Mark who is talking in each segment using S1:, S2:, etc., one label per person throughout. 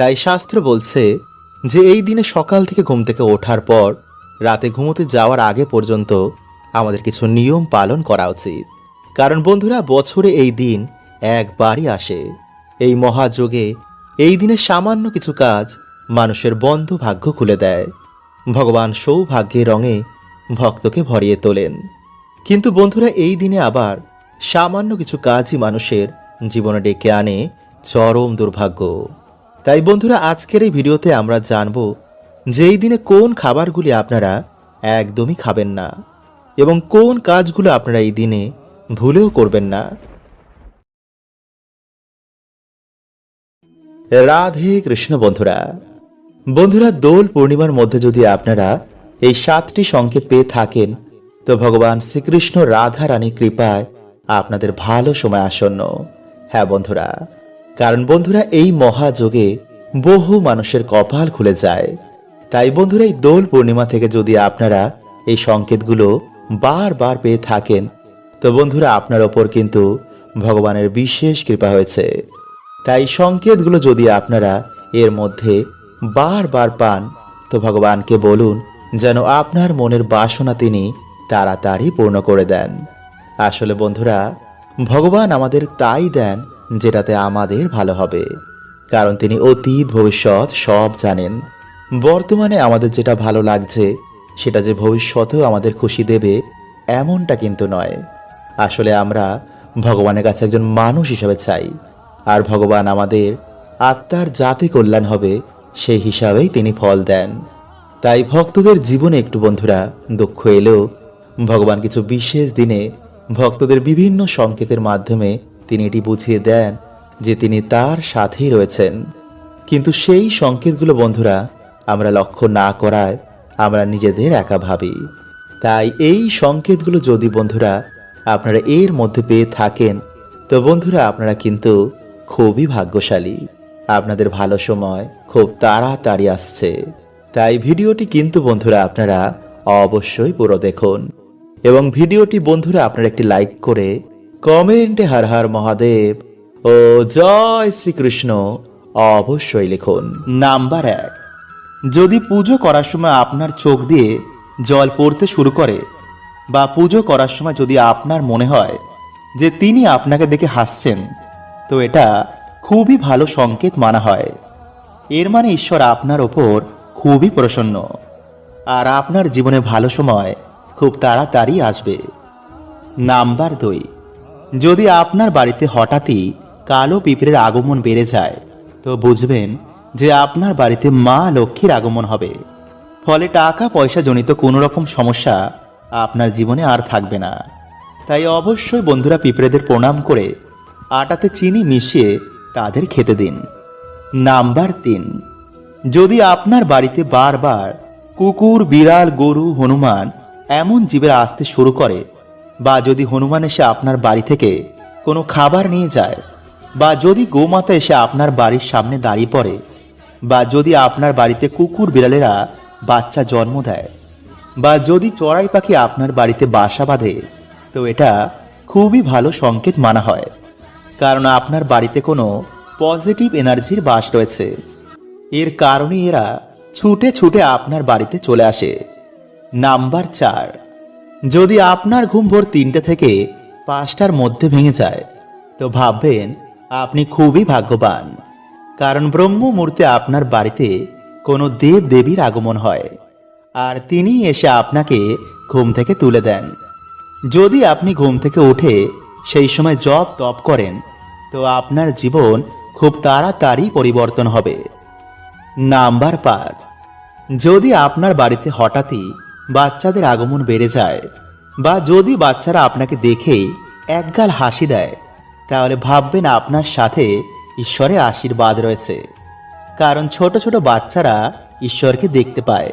S1: তাই শাস্ত্র বলছে যে এই দিনে সকাল থেকে ঘুম থেকে ওঠার পর রাতে ঘুমোতে যাওয়ার আগে পর্যন্ত আমাদের কিছু নিয়ম পালন করা উচিত। কারণ বন্ধুরা, বছরে এই দিন একবারই আসে। এই মহাযোগে এই দিনে সামান্য কিছু কাজ মানুষের বন্ধ ভাগ্য খুলে দেয়। ভগবান সৌভাগ্যের রঙে ভক্তকে ভরিয়ে তোলেন। কিন্তু বন্ধুরা, এই দিনে আবার সামান্য কিছু কাজই মানুষের জীবনে ডেকে আনে চরম দুর্ভাগ্য। তাই বন্ধুরা, আজকের এই ভিডিওতে আমরা জানব যে এই দিনে কোন খাবারগুলি আপনারা একদমই খাবেন না এবং কোন কাজগুলো আপনারা এই দিনে ভুলেও করবেন না। রাধে কৃষ্ণ বন্ধুরা বন্ধুরা, দোল পূর্ণিমার মধ্যে যদি আপনারা এই সাতটি সংকেত পেয়ে থাকেন, তো ভগবান শ্রীকৃষ্ণ রাধা রানী কৃপায় আপনাদের ভালো সময় আসন্ন। হ্যাঁ বন্ধুরা কারণ বন্ধুরা, এই মহাযোগে বহু মানুষের কপাল খুলে যায়। তাই বন্ধুরা, এই দোল পূর্ণিমা থেকে যদি আপনারা এই সংকেতগুলো বারবার পেয়ে থাকেন, তো বন্ধুরা, আপনার ওপর কিন্তু ভগবানের বিশেষ কৃপা হয়েছে। তাই সংকেতগুলো যদি আপনারা এর মধ্যে বারবার পান, তো ভগবানকে বলুন যেন আপনার মনের বাসনা তিনি তাড়াতাড়ি পূর্ণ করে দেন। আসলে বন্ধুরা, ভগবান আমাদের তাই দেন যেটাতে আমাদের ভালো হবে। কারণ তিনি অতীত, ভবিষ্যৎ সব জানেন। বর্তমানে আমাদের যেটা ভালো লাগছে, সেটা যে ভবিষ্যতেও আমাদের খুশি দেবে, এমনটা কিন্তু নয়। আসলে আমরা ভগবানের কাছে একজন মানুষ হিসাবে চাই। আর ভগবান আমাদের আত্মার যাতে কল্যাণ হবে, সেই হিসাবেই তিনি ফল দেন। তাই ভক্তদের জীবনে একটু বন্ধুরা, দুঃখ এলেও ভগবান কিছু বিশেষ দিনে ভক্তদের বিভিন্ন সংকেতের মাধ্যমে তিনি এটি বুঝিয়ে দেন যে তিনি তার সাথেই রয়েছেন। কিন্তু সেই সংকেতগুলো, বন্ধুরা, আমরা লক্ষ্য না করায় আমরা নিজেদের একা ভাবি। তাই এই সংকেতগুলো যদি, বন্ধুরা, আপনারা এর মধ্যে পেয়ে থাকেন, তো বন্ধুরা, আপনারা কিন্তু খুবই ভাগ্যশালী। আপনাদের ভালো সময় খুব তাড়াতাড়ি আসছে। তাই ভিডিওটি কিন্তু, বন্ধুরা, আপনারা অবশ্যই পুরো দেখুন। এবং ভিডিওটি, বন্ধুরা, আপনারা একটি লাইক করে কমেন্টে হর হর মহাদেব ও জয় শ্রীকৃষ্ণ অবশ্যই লিখুন। নাম্বার এক, যদি পুজো করার সময় আপনার চোখ দিয়ে জল পড়তে শুরু করে বা পুজো করার সময় যদি আপনার মনে হয় যে তিনি আপনাকে দেখে হাসছেন, তো এটা খুবই ভালো সংকেত মানা হয়। এর মানে ঈশ্বর আপনার ওপর খুবই প্রসন্ন আর আপনার জীবনে ভালো সময় খুব তাড়াতাড়ি আসবে। নাম্বার দুই যদি আপনার বাড়িতে হঠাৎই কালো পিঁপড়ের আগমন বেড়ে যায়, তো বুঝবেন যে আপনার বাড়িতে মা লক্ষ্মীর আগমন হবে। ফলে টাকা পয়সা জনিত কোনো রকম সমস্যা আপনার জীবনে আর থাকবে না। তাই অবশ্যই বন্ধুরা পিঁপড়েদের প্রণাম করে আটাতে চিনি মিশিয়ে তাদের খেতে দিন। নাম্বার তিন, যদি আপনার বাড়িতে বারবার কুকুর, বিড়াল, গরু, হনুমান এমন জীবের আসতে শুরু করে বা যদি হনুমান এসে আপনার বাড়ি থেকে কোনো খাবার নিয়ে যায়, বা যদি গোমাতা এসে আপনার বাড়ির সামনে দাঁড়িয়ে পড়ে, বা যদি আপনার বাড়িতে কুকুর বিড়ালেরা বাচ্চা জন্ম দেয়, বা যদি চড়াই পাখি আপনার বাড়িতে বাসা বাঁধে, তো এটা খুবই ভালো সংকেত মানা হয়। কারণ আপনার বাড়িতে কোনো পজিটিভ এনার্জির বাস রয়েছে। এর কারণে এরা ছুটে ছুটে আপনার বাড়িতে চলে আসে। নাম্বার চার। যদি আপনার ঘুম ভোর তিনটে থেকে পাঁচটার মধ্যে ভেঙে যায়, তো ভাববেন আপনি খুবই ভাগ্যবান। কারণ ব্রহ্ম মুহূর্তে আপনার বাড়িতে কোনো দেব দেবীর আগমন হয়, আর তিনি এসে আপনাকে ঘুম থেকে তুলে দেন। যদি আপনি ঘুম থেকে উঠে সেই সময় জপ তপ করেন, তো আপনার জীবন খুব তাড়াতাড়ি পরিবর্তন হবে। নাম্বার পাঁচ, যদি আপনার বাড়িতে হঠাৎই বাচ্চাদের আগমন বেড়ে যায়। বা যদি বাচ্চারা আপনাকে দেখেই একগাল হাসি দেয়, তাহলে ভাববেন আপনার সাথে ঈশ্বরের আশীর্বাদ রয়েছে। কারণ ছোট ছোট বাচ্চারা ঈশ্বরকে দেখতে পায়।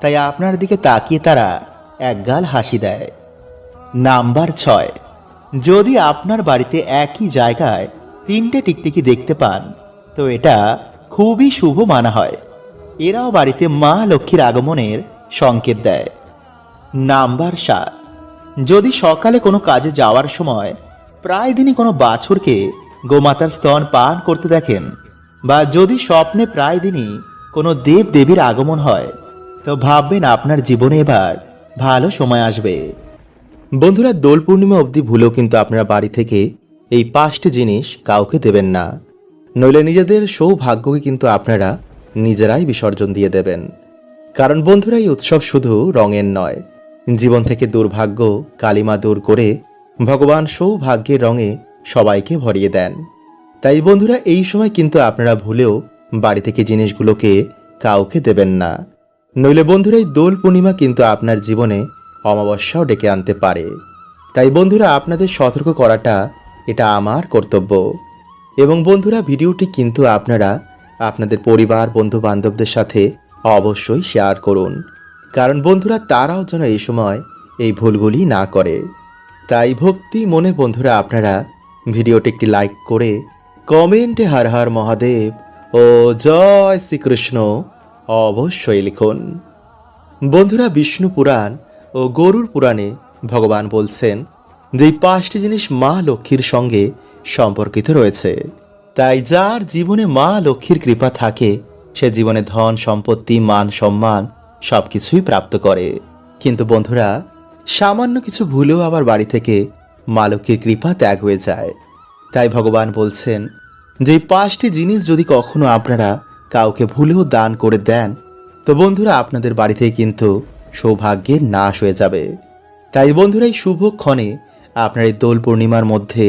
S1: তাই আপনার দিকে তাকিয়ে তারা একগাল হাসি দেয়। নাম্বার ছয়। যদি আপনার বাড়িতে একই জায়গায় তিনটে টিকটিকি দেখতে পান, তো এটা খুবই শুভ মানা হয়। এরাও বাড়িতে মা লক্ষ্মীর আগমনের সংকেত দেয়। নাম্বার সাত। যদি সকালে কোনো কাজে যাওয়ার সময় প্রায় দিনই কোনো বাছুরকে গোমাতার স্তন পান করতে দেখেন বা যদি স্বপ্নে প্রায় দিনই কোনো দেব দেবীর আগমন হয়, তো ভাববেন আপনার জীবনে এবার ভালো সময় আসবে। বন্ধুরা, দোল পূর্ণিমা অবধি ভুলেও কিন্তু আপনারা বাড়ি থেকে এই পাঁচটি জিনিস কাউকে দেবেন না। নইলে নিজেদের সৌভাগ্যকে কিন্তু আপনারা নিজেরাই বিসর্জন দিয়ে দেবেন। কারণ বন্ধুরা, এই উৎসব শুধু রঙের নয়। জীবন থেকে দুর্ভাগ্য, কালিমা দূর করে ভগবান সৌভাগ্যের রঙে সবাইকে ভরিয়ে দেন। তাই বন্ধুরা, এই সময় কিন্তু আপনারা ভুলেও বাড়ি থেকে জিনিসগুলোকে কাউকে দেবেন না। নইলে বন্ধুরা, এই দোল পূর্ণিমা কিন্তু আপনার জীবনে অমাবস্যাও ডেকে আনতে পারে। তাই বন্ধুরা, আপনাদের সতর্ক করাটা এটা আমার কর্তব্য। এবং বন্ধুরা, ভিডিওটি কিন্তু আপনারা আপনাদের পরিবার বন্ধু বান্ধবদের সাথে অবশ্যই শেয়ার করুন। কারণ বন্ধুরা, তারাও যেন এই সময় এই ভুলগুলি না করে। তাই ভক্তি মনে বন্ধুরা, আপনারা ভিডিওটি একটি লাইক করে কমেন্টে হার হার মহাদেব ও জয় শ্রীকৃষ্ণ অবশ্যই লিখুন। বন্ধুরা, বিষ্ণু পুরাণ ও গরুর পুরাণে ভগবান বলছেন যে পাঁচটি জিনিস মা লক্ষ্মীর সঙ্গে সম্পর্কিত রয়েছে। তাই যার জীবনে মা লক্ষ্মীর কৃপা থাকে সে জীবনে ধন, সম্পত্তি, মান, সম্মান সবকিছুই প্রাপ্ত করে। কিন্তু বন্ধুরা, সামান্য কিছু ভুলেও আবার বাড়ি থেকে মা লক্ষ্মীর কৃপা ত্যাগ হয়ে যায়। তাই ভগবান বলছেন, যে পাঁচটি জিনিস যদি কখনো আপনারা কাউকে ভুলেও দান করে দেন, তো বন্ধুরা আপনাদের বাড়িতে কিন্তু সৌভাগ্যের নাশ হয়ে যাবে। তাই বন্ধুরা, এই শুভক্ষণে আপনার এই দোল পূর্ণিমার মধ্যে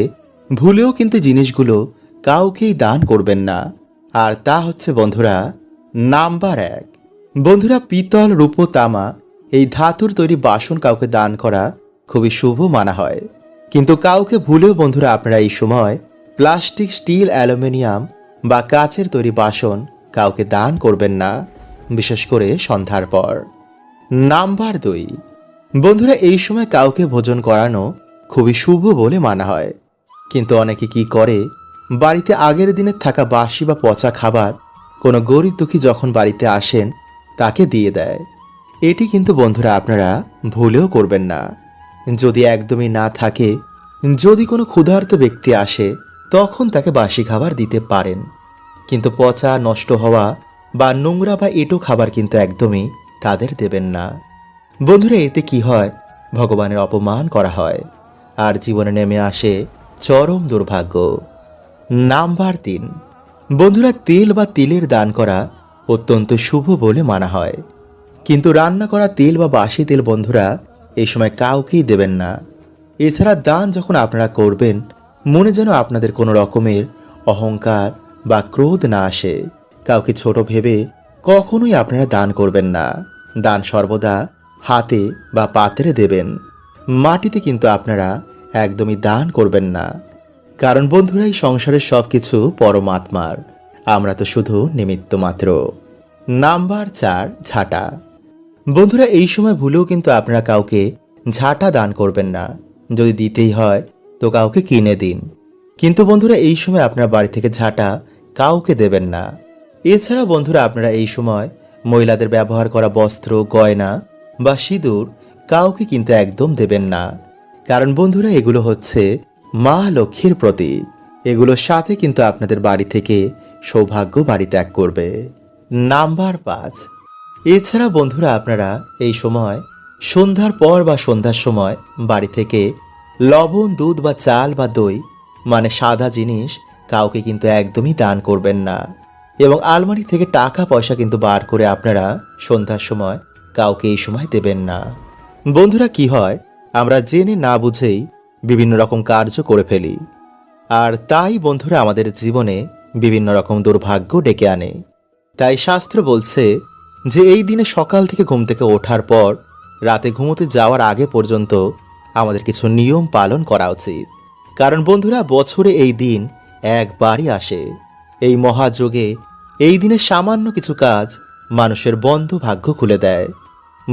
S1: ভুলেও কিন্তু জিনিসগুলো কাউকেই দান করবেন না। আর তা হচ্ছে, বন্ধুরা, নাম্বার এক। বন্ধুরা, পিতল, রূপো, তামা, এই ধাতুর তৈরি বাসন কাউকে দান করা খুবই শুভ মানা হয়। কিন্তু কাউকে ভুলেও, বন্ধুরা, আপনারা এই সময় প্লাস্টিক, স্টিল, অ্যালুমিনিয়াম বা কাচের তৈরি বাসন কাউকে দান করবেন না, বিশেষ করে সন্ধ্যার পর। নাম্বার দুই। বন্ধুরা, এই সময় কাউকে ভোজন করানো খুবই শুভ বলে মানা হয়। কিন্তু অনেকে কি করে? বাড়িতে আগের দিনের থাকা বাসি বা পচা খাবার কোনো গরিব দুঃখী যখন বাড়িতে আসেন, তাকে দিয়ে দেয়। এটি কিন্তু বন্ধুরা আপনারা ভুলেও করবেন না। যদি একদমই না থাকে, যদি কোনো ক্ষুধার্ত ব্যক্তি আসে, তখন তাকে বাসি খাবার দিতে পারেন। কিন্তু পচা, নষ্ট হওয়া বা নোংরা বা এটো খাবার কিন্তু একদমই তাদের দেবেন না। বন্ধুরা, এতে কি হয়? ভগবানের অপমান করা হয়। আর জীবনে নেমে আসে চরম দুর্ভাগ্য। নাম্বার তিন বন্ধুরা, তেল বা তেলের দান করা অত্যন্ত শুভ বলে মানা হয়। কিন্তু রান্না করা তেল বা বাসি তেল, বন্ধুরা এই সময় কাউকেই দেবেন না। এছাড়া দান যখন আপনারা করবেন, মনে যেন আপনাদের কোনো রকমের অহংকার বা ক্রোধ না আসে। কাউকে ছোট ভেবে কখনোই আপনারা দান করবেন না। দান সর্বদা হাতে বা পাত্রে দেবেন। মাটিতে কিন্তু আপনারা একদমই দান করবেন না। কারণ বন্ধুরা এই সংসারের সব কিছু পরমাত্মার। আমরা তো শুধু নিমিত্ত মাত্র। নাম্বার চার, ঝাঁটা। বন্ধুরা, এই সময় ভুলেও কিন্তু আপনারা কাউকে ঝাঁটা দান করবেন না। যদি দিতেই হয়, তো কাউকে কিনে দিন। কিন্তু বন্ধুরা, এই সময় আপনার বাড়ি থেকে ঝাঁটা কাউকে দেবেন না। এছাড়া বন্ধুরা, আপনারা এই সময় মহিলাদের ব্যবহার করা বস্ত্র, গয়না বা সিঁদুর কাউকে কিন্তু একদম দেবেন না। কারণ বন্ধুরা, এগুলো হচ্ছে মা লক্ষ্মীর প্রতীক এগুলোর সাথে কিন্তু আপনাদের বাড়ি থেকে সৌভাগ্য বাড়ি ত্যাগ করবে। নাম্বার পাঁচ। এছাড়া বন্ধুরা আপনারা এই সময় সন্ধ্যার পর বা সন্ধ্যার সময় বাড়ি থেকে লবণ, দুধ বা চাল বা দই মানে সাদা জিনিস কাউকে কিন্তু একদমই দান করবেন না। এবং আলমারি থেকে টাকা, পয়সা কিন্তু বার করে আপনারা সন্ধ্যার সময় কাউকে এই সময় দেবেন না। বন্ধুরা কি হয়? আমরা জেনে না বুঝেই বিভিন্ন রকম কার্য করে ফেলি। আর তাই বন্ধুরা আমাদের জীবনে বিভিন্ন রকম দুর্ভাগ্য ডেকে আনে। তাই শাস্ত্র বলছে যে এই দিনে সকাল থেকে ঘুম থেকে ওঠার পর রাতে ঘুমোতে যাওয়ার আগে পর্যন্ত আমাদের কিছু নিয়ম পালন করা উচিত। কারণ বন্ধুরা, বছরে এই দিন একবারই আসে। এই মহাযোগে এই দিনে সামান্য কিছু কাজ মানুষের বন্ধ ভাগ্য খুলে দেয়।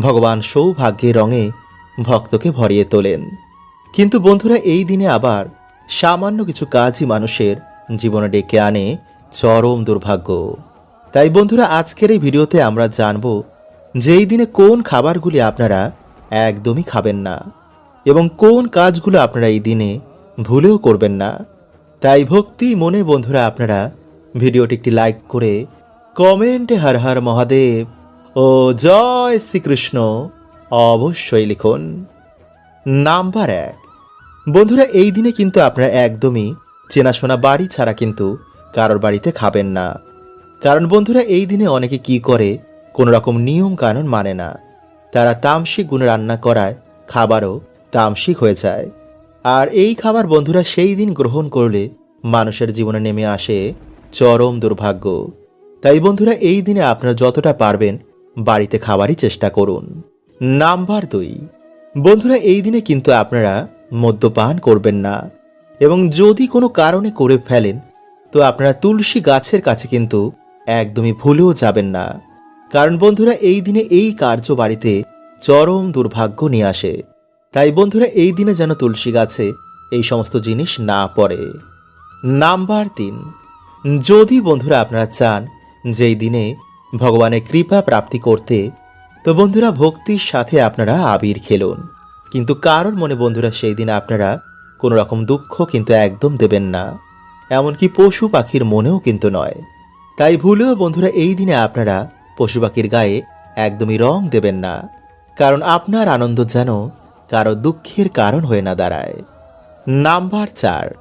S1: ভগবান সৌভাগ্যের রঙে ভক্তকে ভরিয়ে তোলেন। কিন্তু বন্ধুরা, এই দিনে আবার সামান্য কিছু কাজই মানুষের জীবনে ডেকে আনে চরম দুর্ভাগ্য। তাই বন্ধুরা, আজকের এই ভিডিওতে আমরা জানব যে এই দিনে কোন খাবারগুলি আপনারা একদমই খাবেন না এবং কোন কাজগুলো আপনারা এই দিনে ভুলেও করবেন না। তাই ভক্তি মনে বন্ধুরা, আপনারা ভিডিওটি একটি লাইক করে কমেন্টে হর হর মহাদেব ও জয় শ্রীকৃষ্ণ অবশ্যই লিখুন। নাম্বার এক। বন্ধুরা, এই দিনে কিন্তু আপনারা একদমই চেনাশোনা বাড়ি ছাড়া কিন্তু কারোর বাড়িতে খাবেন না। কারণ বন্ধুরা, এই দিনে অনেকে কি করে, কোনো রকম নিয়ম কানুন মানে না। তারা তামসিক গুণে রান্না করায়, খাবারও তামসিক হয়ে যায়। আর এই খাবার বন্ধুরা, সেই দিন গ্রহণ করলে মানুষের জীবনে নেমে আসে চরম দুর্ভাগ্য। তাই বন্ধুরা, এই দিনে আপনারা যতটা পারবেন বাড়িতে খাবারই চেষ্টা করুন। নাম্বার দুই। বন্ধুরা, এই দিনে কিন্তু আপনারা মদ্যপান করবেন না। এবং যদি কোনো কারণে করে ফেলেন, তো আপনারা তুলসী গাছের কাছে কিন্তু একদমই ভুলেও যাবেন না। কারণ বন্ধুরা, এই দিনে এই কার্য বাড়িতে চরম দুর্ভাগ্য নিয়ে আসে। তাই বন্ধুরা, এই দিনে যেন তুলসী গাছে এই সমস্ত জিনিস না পড়ে। নাম্বার তিন, যদি বন্ধুরা আপনারা চান যেই দিনে ভগবানের কৃপা প্রাপ্তি করতে, তো বন্ধুরা ভক্তির সাথে আপনারা আবির খেলুন। কিন্তু কারোর মনে, বন্ধুরা, সেই দিনে আপনারা কোনো রকম দুঃখ কিন্তু একদম দেবেন না। এমনকি পশু পাখির মনেও কিন্তু নয়। তাই ভুলেও, বন্ধুরা, এই দিনে আপনারা পশু পাখির গায়ে একদমই রং দেবেন না। কারণ আপনার আনন্দ যেন কারও দুঃখের কারণ হয়ে না দাঁড়ায়। নাম্বার চার।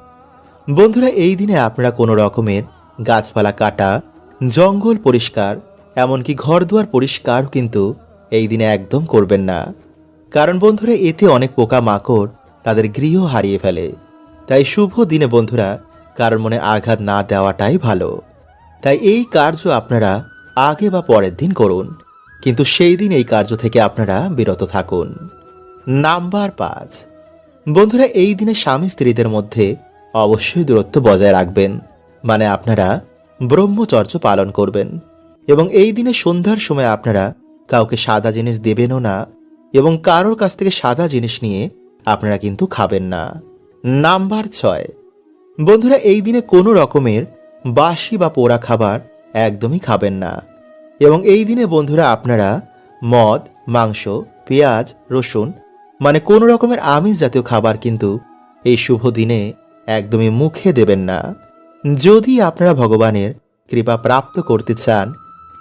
S1: বন্ধুরা, এই দিনে আপনারা কোনো রকমের গাছপালা কাটা, জঙ্গল পরিষ্কার, এমনকি ঘরদুয়ার পরিষ্কার কিন্তু এই দিনে একদম করবেন না। কারণ বন্ধুরা, এতে অনেক পোকা মাকড় তাদের গৃহ হারিয়ে ফেলে। তাই শুভ দিনে বন্ধুরা, কারোর মনে আঘাত না দেওয়াটাই ভালো। তাই এই কার্য আপনারা আগে বা পরের দিন করুন। কিন্তু সেই দিন এই কার্য থেকে আপনারা বিরত থাকুন। নাম্বার পাঁচ। বন্ধুরা, এই দিনে স্বামী স্ত্রীদের মধ্যে অবশ্যই দূরত্ব বজায় রাখবেন। মানে আপনারা ব্রহ্মচর্য পালন করবেন। এবং এই দিনে সন্ধ্যার সময় আপনারা কাউকে সাদা জিনিস দেবেনও না এবং কারোর কাছ থেকে সাদা জিনিস নিয়ে আপনারা কিন্তু খাবেন না। নাম্বার ছয়, বন্ধুরা, এই দিনে কোনো রকমের বাসি বা পোড়া খাবার একদমই খাবেন না। এবং এই দিনে, বন্ধুরা, আপনারা মদ, মাংস, পেঁয়াজ, রসুন মানে কোনো রকমের আমিষ জাতীয় খাবার কিন্তু এই শুভ দিনে একদমই মুখে দেবেন না। যদি আপনারা ভগবানের কৃপা প্রাপ্ত করতে চান,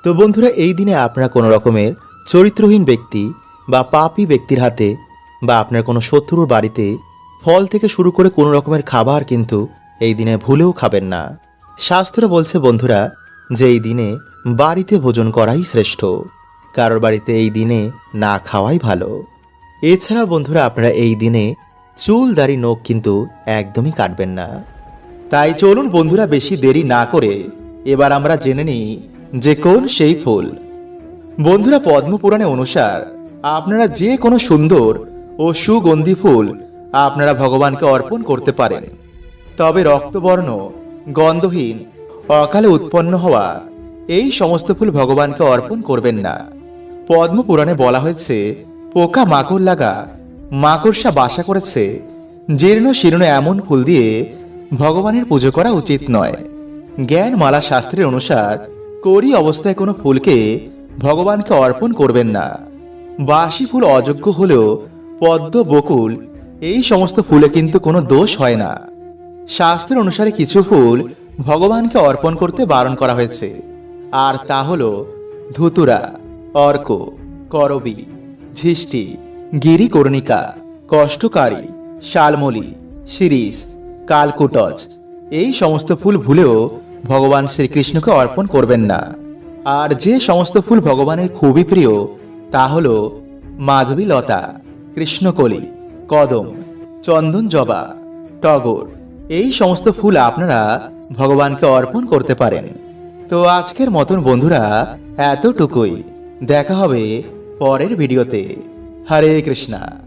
S1: তো বন্ধুরা, এই দিনে আপনারা কোনো রকমের চরিত্রহীন ব্যক্তি বা পাপী ব্যক্তির হাতে বা আপনার কোনো শত্রুর বাড়িতে ফল থেকে শুরু করে কোনো রকমের খাবার কিন্তু এই দিনে ভুলেও খাবেন না। শাস্ত্র বলছে, বন্ধুরা, যে এই দিনে বাড়িতে ভোজন করাই শ্রেষ্ঠ। কারোর বাড়িতে এই দিনে না খাওয়াই ভালো। এছাড়া বন্ধুরা, আপনারা এই দিনে চুল, দাড়ি, নখ কিন্তু একদমই কাটবেন না। তাই চলুন বন্ধুরা, বেশি দেরি না করে এবার আমরা জেনে নিই যে কোন সেই ফুল। বন্ধুরা, পদ্মপুরাণে অনুসার আপনারা যে কোনো সুন্দর ও সুগন্ধি ফুল আপনারা ভগবানকে অর্পণ করতে পারেন। তবে রক্তবর্ণ, গন্ধহীন, অকালে উৎপন্ন হওয়া এই সমস্ত ফুল ভগবানকে অর্পণ করবেন না। পদ্মপুরাণে বলা হয়েছে, পোকা মাকড় লাগা, মাকড়সা বাসা করেছে, জীর্ণ শীর্ণ এমন ফুল দিয়ে ভগবানের পুজো করা উচিত নয়। জ্ঞান মালা শাস্ত্রের অনুসার করি অবস্থায় কোনো ফুলকে ভগবানকে অর্পণ করবেন না। বাসি ফুল অযোগ্য হলেও পদ্ম, বকুল এই সমস্ত ফুলে কিন্তু কোনো দোষ হয় না। শাস্ত্রের অনুসারে কিছু ফুল ভগবানকে অর্পণ করতে বারণ করা হয়েছে। আর তা হল ধুতুরা, অর্ক, করবি, ঝিষ্টি, গিরিকর্ণিকা, কষ্টকারী, শালমলি, শিরিষ, কালকুটজ এই সমস্ত ফুল ভুলেও ভগবান শ্রীকৃষ্ণকে অর্পণ করবেন না। আর যে সমস্ত ফুল ভগবানের খুবই প্রিয় তা হল মাধবীলতা কৃষ্ণকলি, কদম, চন্দন জবা, টগর। এই সমস্ত ফুল আপনারা ভগবানকে অর্পণ করতে পারেন। তো আজকের মতন বন্ধুরা, এতটুকুই। দেখা হবে পরের ভিডিওতে। হরে কৃষ্ণা।